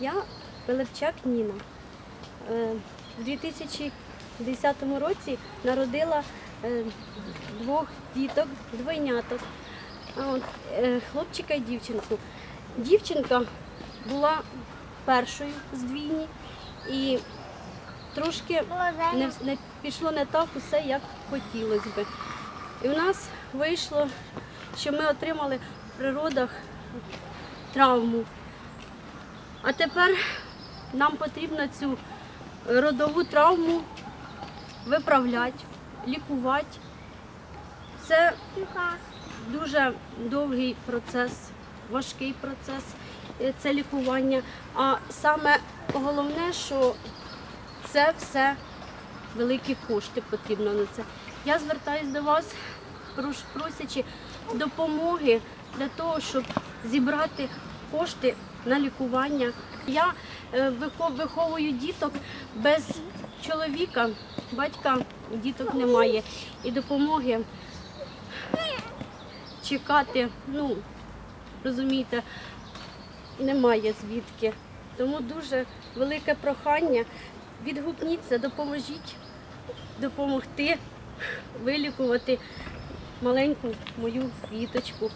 Я Пилипчак Ніна. Е, У 2010 році народила е, двох діток, двойняток, е, хлопчика і дівчинку. Дівчинка була першою з двійні і трошки не, не пішло не так усе, як хотілося би. І в нас вийшло, що ми отримали в природах травму. А тепер нам потрібно цю родову травму виправляти, лікувати. Це дуже довгий процес, важкий процес е, це лікування. А саме головне, що це все великі кошти потрібно на це. Я звертаюся до вас, просячи допомоги для того, щоб зібрати кошти на лікування. Я е, виховую діток без чоловіка, батька діток немає. І допомоги чекати, ну, розумієте, немає звідки. Тому дуже велике прохання. Відгукніться, допоможіть допомогти вилікувати маленьку мою квіточку.